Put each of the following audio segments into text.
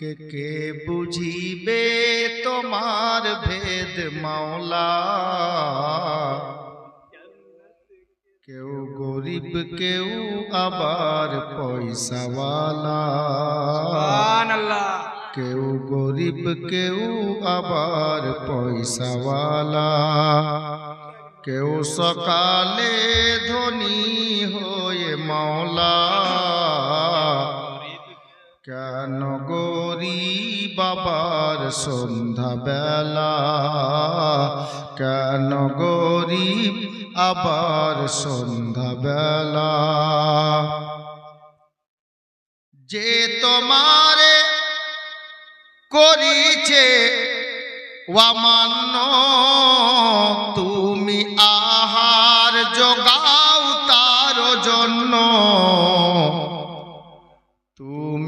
কে কে বুঝিবে তোমার ভেদ মাওলা? কেউ গরিব কেউ আবার পয়সাওয়ালা। কেউ গরিব কেউ আবার পয়সাওয়ালা। কেউ সকালে ধনী হয়ে মাওলা। বাবার সন্ধ্যা বেলা কেন গরিব আবার সন্ধ্যা বেলা যে তোমারে করিছে ওয়ামান্য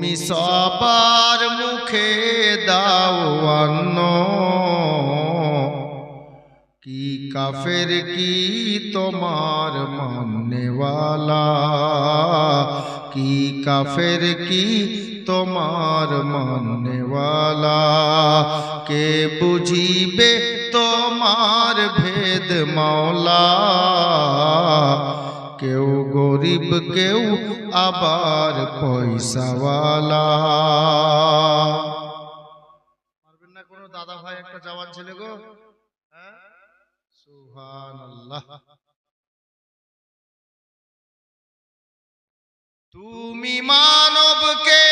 তুমি সবার মুখে দাও অন্ন। কি কাফের, কি তোমার মাননেওয়ালা? কি কাফের, কি তোমার মাননেওয়ালা? কে বুঝিবে তোমার ভেদ মাওলা? গরিব কেউ আবার পয়সাওয়ালা। পারবেন না কোনো দাদা ভাই একটা ছেলে গো। হ্যাঁ? তুমি মানবকে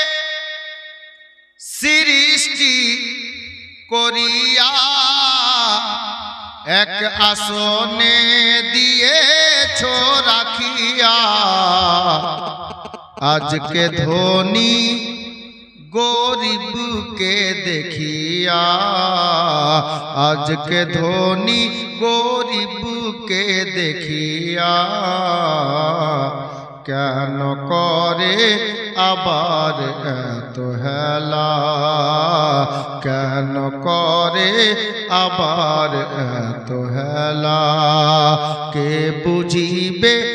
সৃষ্টি করিয়া এক আসনে দিয়েছ রাখিয়া আজকে ধনী গরিবকে দেখিয়া, আজকে ধনী গরিবকে দেখিয়া, কেন করে আবার এত হেলা, কেন করে আবার এত হেলা, কে বুঝিবে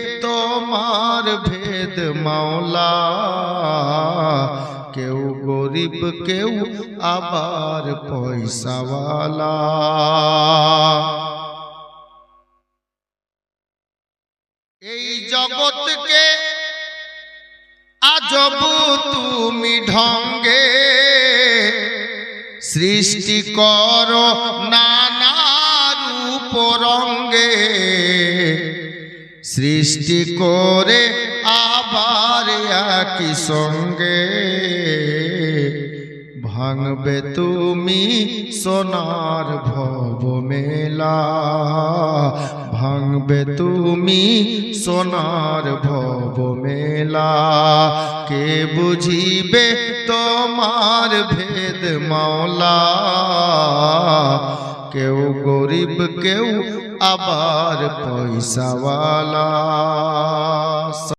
ভেদ মাওলা। কেউ গরিব, কেউ আবার পয়সাওয়ালা। এই জগৎকে আজব তুমি ঢঙ্গে। সৃষ্টি কর নানা রূপ রঙ্গে। সৃষ্টি করে আবার একই সঙ্গে। ভাঙবে তুমি সোনার ভব মেলা ভাঙবে তুমি সোনার ভব মেলা কে বুঝিবে তোমার ভেদ মাওলা? কেউ গরিব কেউ আবার পয়সাওয়ালা।